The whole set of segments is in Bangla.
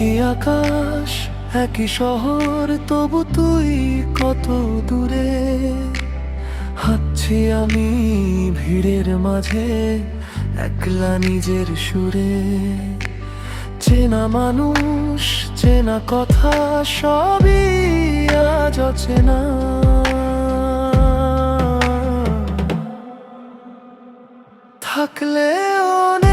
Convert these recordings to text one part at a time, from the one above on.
একই আকাশ, একই শহর, তবু তুই কত দূরে? হাঁটছি আমি ভিড়ের মাঝে, একলা নিজের সুরে। চেনা মানুষ, চেনা কথা, সবই আজ অচেনা। থাকলে নেই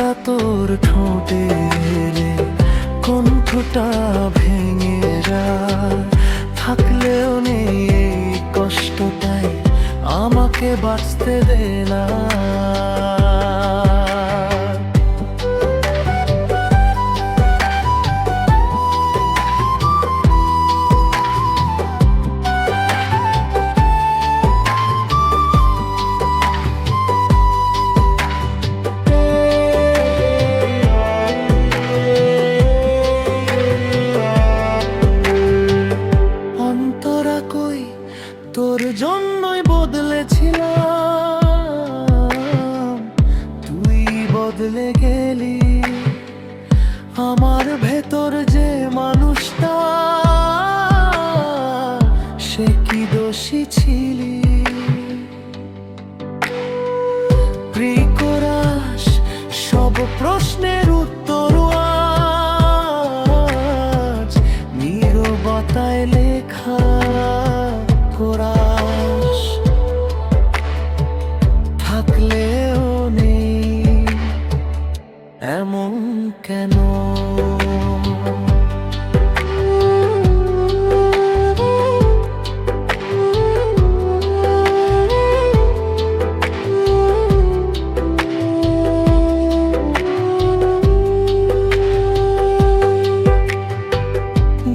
নামটা তোর ঠোঁটে কণ্ঠটা ভেঙে যা। থাকলেও নেই এই কষ্টটাই আমাকে বাঁচতে দে না। অন্তরা কই? তোর জন্যই বদলেছিলাম। তুই বদলে গেলি। আমার ভেতর যে মানুষটা, সে কি দোষী ছিলি? সব প্রশ্নের উত্তর আজ। নীরবতায় লেখা এমন কেন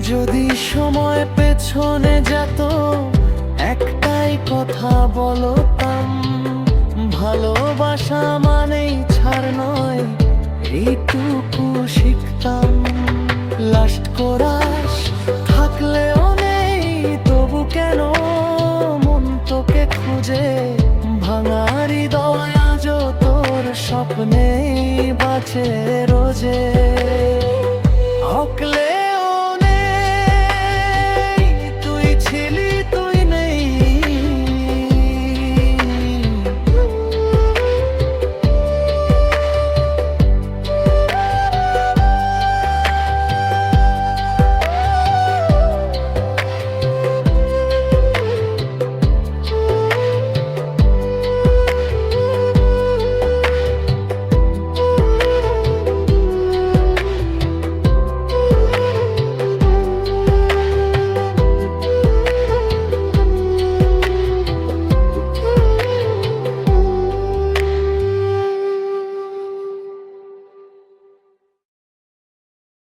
যদি সময় পেছনে যেত একটাই কথা বলতাম ভালোবাসা মানেই ছাড় নয়। এইটুকু শিখতাম লাস্ট করাস থাকলেও নেই তবু কেন মন তোকে খুঁজে ভাঙারি দয়া তোর স্বপ্নেই বাঁচে রোজে।